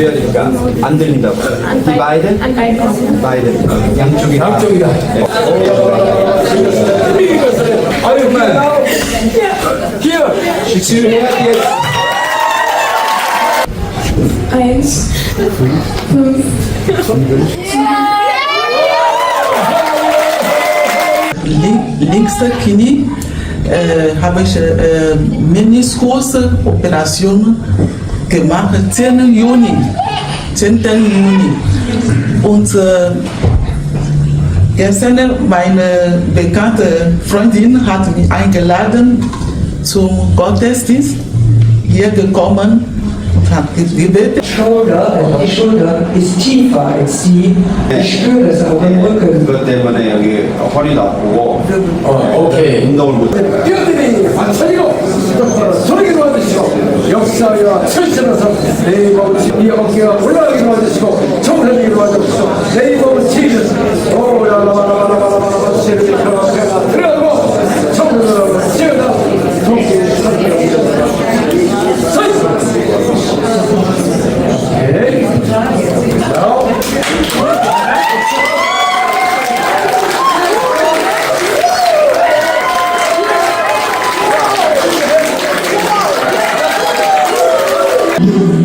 schwieriger. Anbelinda. Die beiden? beide? Beide. Yangchugi. Yangchugi. Ironman. Hier. Schickst du jetzt? Eins. Fünf. Link, linkster Knie äh, habe ich äh, Meniskus-Operation gemacht, 10. Juni. 10. Juni. Und äh, gestern meine bekannte Freundin hat mich eingeladen zum Gottesdienst hier gekommen und hat gebeten. Schulter, die Schulter ist tiefer als die. Ich spüre es auch im Rücken. 그것 때문에 여기 허리도 아프고 어, 오케이. 운동을 못 해. 뛰어들이 맞춰리고 소리게 도와주시고 서여 철수로서 내 몸이 어깨가 올라오기로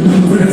우리